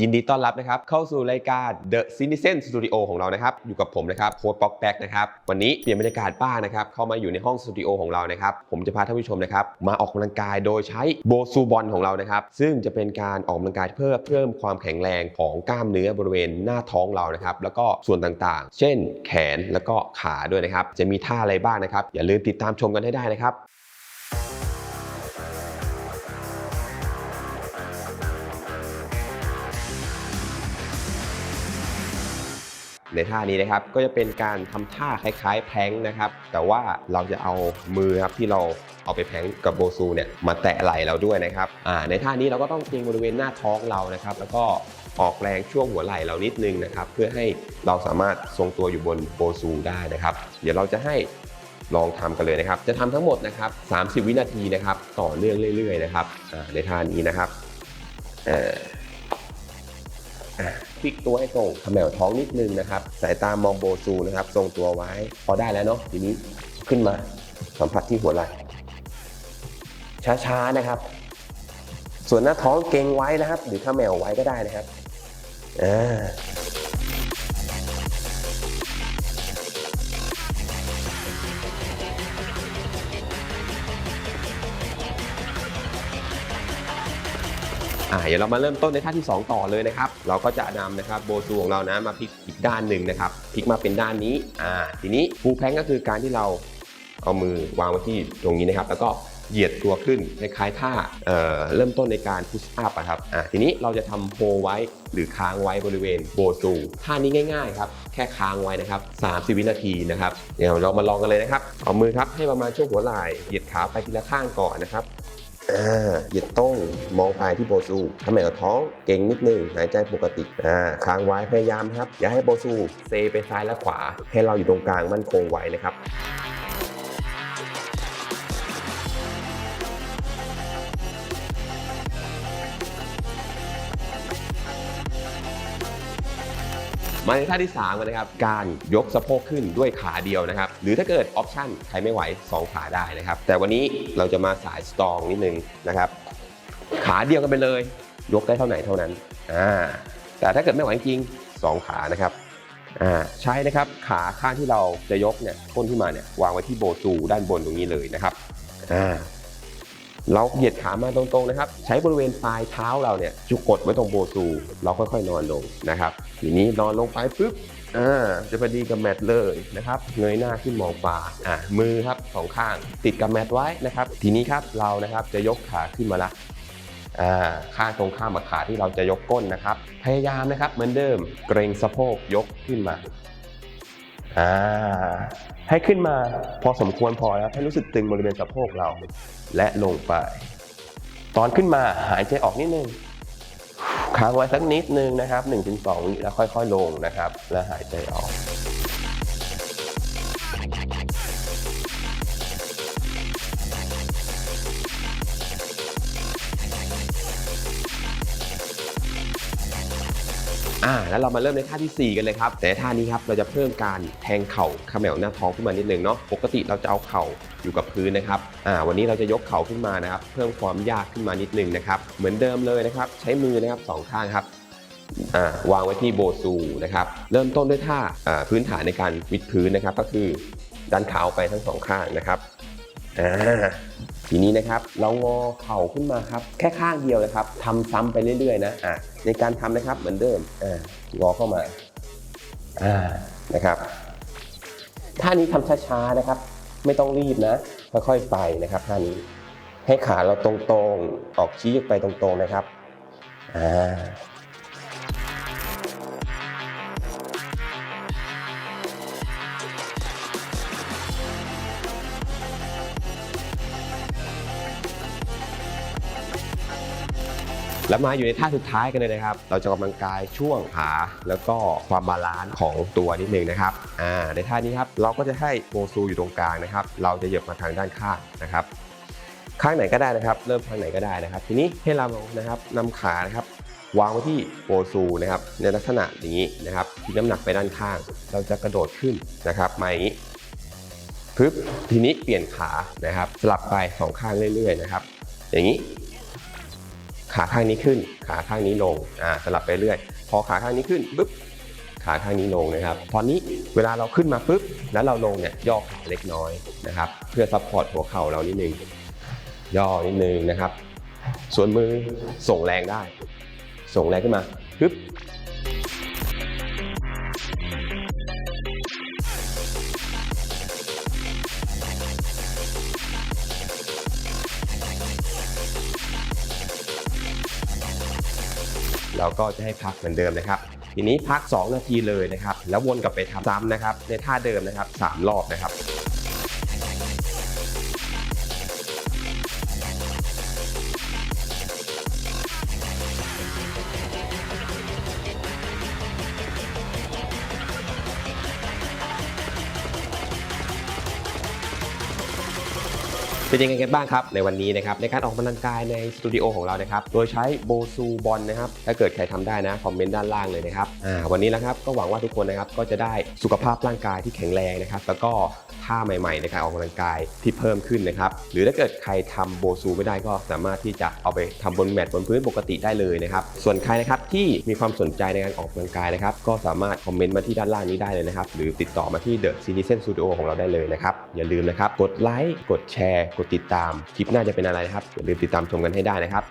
ยินดีต้อนรับนะครับ เข้าสู่รายการ The Citizen Studio ของเรานะครับ อยู่กับผมนะครับโค้ดป๊อกแป๊กนะครับ วันนี้เปลี่ยนบรรยากาศบ้างนะครับ เข้ามาอยู่ในห้องสตูดิโอของเรานะครับ ผมจะพาท่านผู้ชมนะครับ มาออกกำลังกายโดยใช้โบซูบอลของเรานะครับ ซึ่งจะเป็นการออกกำลังกายเพื่อเพิ่มความแข็งแรงของกล้ามเนื้อบริเวณหน้าท้องเรานะครับ แล้วก็ส่วนต่างๆ เช่น แขนแล้วก็ขาด้วยนะครับ จะมีท่าอะไรบ้างนะครับ อย่าลืมติดตามชมกันให้ได้นะครับ ในท่านี้นะครับ ก็จะเป็นการทำท่าคล้ายๆแพงนะครับ แต่ว่าเราจะเอามือครับที่เราเอาไปแพลงก์กับโบซูเนี่ยมาแตะไหล่เราด้วยนะครับในท่านี้เราก็ต้องเกรงบริเวณหน้าท้องเรานะครับ แล้วก็ออกแรงช่วงหัวไหล่เรานิดนึงนะครับ เพื่อให้เราสามารถทรงตัวอยู่บนโบซูได้นะครับ เดี๋ยวเราจะให้ลองทำกันเลยนะครับ จะทำทั้งหมดนะครับ 30 วินาทีนะครับ ต่อเนื่องเรื่อย ๆ นะครับในท่านี้นะครับอ่ออะพ ลิกตัวให้ตรงขมวท้องนิดนึงนะครับ สายตามองโบซูนะครับทรงตัวไว้ พอได้แล้วเนาะทีนี้ขึ้นมาสัมผัสที่หัวไหล่ช้าๆนะครับ ส่วนหน้าท้องเกรงไว้นะครับ หรือข้าแมวไว้ก็ได้นะครับอ่า อ่าเดี๋ยวเรามาเริ่มต้นในท่าที่ 2 ต่อเลยนะครับ เราก็จะนำนะครับโบซูของเรานะมาพลิกอีกด้านหนึ่งนะครับพลิกมาเป็นด้านนี้อ่าทีนี้ฟูแพงก็คือการที่เราเอามือวางไว้ที่ตรงนี้นะครับ แล้วก็เหยียดตัวขึ้นคล้ายๆท่าเอ่อเริ่มต้นในการพุชอัพอะครับอ่าทีนี้เราจะทำโฮไว้หรือค้างไว้บริเวณโบซูท่านี้ง่ายๆครับ แค่ค้างไว้นะครับ30 วินาทีนะครับ เดี๋ยวเรามาลองกันเลยนะครับ เอามือครับให้ประมาณช่วงหัวไหล่ เหยียดขาไปทีละข้างก่อนนะครับ อ่าเหยียดต้งมองไปที่โบซูทำไมกับท้องเก่งนิดนึงหายใจปกติอ่าค้างไว้พยายามครับ อย่าให้โบซูเซไปซ้ายและขวา ให้เราอยู่ตรงกลางมั่นคงไว้นะครับ มาในท่าที่3กันนะครับการยกสะโพกขึ้นด้วยขาเดียวนะครับหรือถ้าเกิดออปชั่นใครไม่ไหว 2 ขาได้นะครับแต่วันนี้เราจะมาสายสตรองนิดนึงนะครับขาเดียวกันไปเลย ยกได้เท่าไหนเท่านั้นอ่าแต่ถ้าเกิดไม่ไหวจริงสองขานะครับอ่าใช้นะครับขาข้างที่เราจะยกเนี่ยก้นที่มาเนี่ยวางไว้ที่โบซูด้านบนตรงนี้เลยนะครับอ่า เราเหยียดขามาตรงๆนะครับ ใช้บริเวณปลายเท้าเราเนี่ยจุกกดไว้ตรงโบซู เราค่อยๆนอนลงนะครับ ทีนี้นอนลงไปปุ๊บอ่าจะพอดีกับแมตเลยนะครับ เงยหน้าขึ้นมองฟ้าอ่ามือครับสองข้าง ติดกับแมตไว้นะครับ ทีนี้ครับเรานะครับจะยกขาขึ้นมาละอ่าข้างตรงข้ามกับขาที่เราจะยกก้นนะครับ พยายามนะครับเหมือนเดิมเกรงสะโพกยกขึ้นมา อ่าให้ขึ้นมาพอสมควรพอแล้วให้รู้สึกตึงบริเวณสะโพกเรา และลงไป ตอนขึ้นมาหายใจออกนิดนึงค้างไว้สักนิดนึงนะครับ 1-2 วิแล้วค่อย ๆ ลงนะครับ แล้วหายใจออก อ่าแล้วเรามาเริ่มในท่าทีสี่ 4 กันเลยครับแต่ท่านี้ครับเราจะเพิ่มการแทงเข่าเขมวหน้าท้องขึ้นมานิดนึงเนาะปกติเราจะเอาเข่าอยู่กับพื้นนะครับอ่าวันนี้เราจะยกเข่าขึ้นมานะครับ เพิ่มความยากขึ้นมานิดนึงนะครับ เหมือนเดิมเลยนะครับ ใช้มือนะครับสองข้างครับอ่าวางไว้ที่โบซูนะครับเริ่มต้นด้วยท่าอ่าพื้นฐานในการวิดพื้นนะครับ ก็คือดันขาไปทั้งสองข้างนะครับอ่า ทีนี้นะครับเรางอเข่าขึ้นมาครับ แค่ข้างเดียวนะครับทำซ้ำไปเรื่อยๆนะอะในการทำนะครับเหมือนเดิมอ่างอเข้ามาอ่านะครับท่านี้ทำช้าๆนะครับ ไม่ต้องรีบนะค่อยๆไปนะครับท่านี้ให้ขาเราตรงๆ ออกชี้ไปตรงๆนะครับอ่า แล้วมาอยู่ในท่าสุดท้ายกันเลยนะครับ เราจะออกกำลังกายช่วงขาแล้วก็ความบาลานซ์ของตัวนิดนึงนะครับอ่าในท่านี้ครับเราก็จะให้โบซูอยู่ตรงกลางนะครับ เราจะเหยียบมาทางด้านข้างนะครับ ข้างไหนก็ได้นะครับ เริ่มทางไหนก็ได้นะครับ ทีนี้ให้เรานะครับนำขานะครับวางไว้ที่โบซูนะครับในลักษณะอย่างนี้นะครับทิ้งน้ำหนักไปด้านข้าง เราจะกระโดดขึ้นนะครับมาอย่างนี้ปึ๊บทีนี้เปลี่ยนขานะครับ สลับไปสองข้างเรื่อยๆนะครับ อย่างนี้ ขาข้างนี้ขึ้น ขาข้างนี้ลงอ่าสลับไปเรื่อย พอขาข้างนี้ขึ้นปุ๊บขาข้างนี้ลงนะครับตอนนี้เวลาเราขึ้นมาปุ๊บแล้วเราลงเนี่ยย่อขาเล็กน้อยนะครับ เพื่อซัพพอร์ตหัวเข่าเรานิดนึงย่อนิดนึงนะครับ ส่วนมือส่งแรงได้ ส่งแรงขึ้นมาปึ๊บ เราก็จะให้พักเหมือนเดิมนะครับ ทีนี้พัก 2 นาทีเลยนะครับ แล้ววนกลับไปทำซ้ำนะครับ ในท่าเดิมนะครับ 3 รอบนะครับ เป็นยังไงกันบ้างครับในวันนี้นะครับในการออกกำลังกายในสตูดิโอของเรานะครับโดยใช้โบซูบอลนะครับถ้าเกิดใครทำได้นะคอมเมนต์ด้านล่างเลยนะครับอ่าวันนี้นะครับก็หวังว่าทุกคนนะครับก็จะได้สุขภาพร่างกายที่แข็งแรงนะครับแล้วก็ท่าใหม่ๆในการออกกำลังกายที่เพิ่มขึ้นนะครับหรือถ้าเกิดใครทำโบซูไม่ได้ก็สามารถที่จะเอาไปทำบนแมตต์บนพื้นปกติได้เลยนะครับส่วนใครนะครับที่มีความสนใจในการออกกำลังกายนะครับก็สามารถคอมเมนต์มาที่ด้านล่างนี้ได้เลยนะครับหรือติดต่อมาที่ The Citizen Studio ของเราได้เลยนะครับ อย่าลืมนะครับ กดไลค์ กดแชร์ กดติดตาม คลิปหน้าจะเป็นอะไรนะครับ อย่าลืมติดตามชมกันให้ได้นะครับ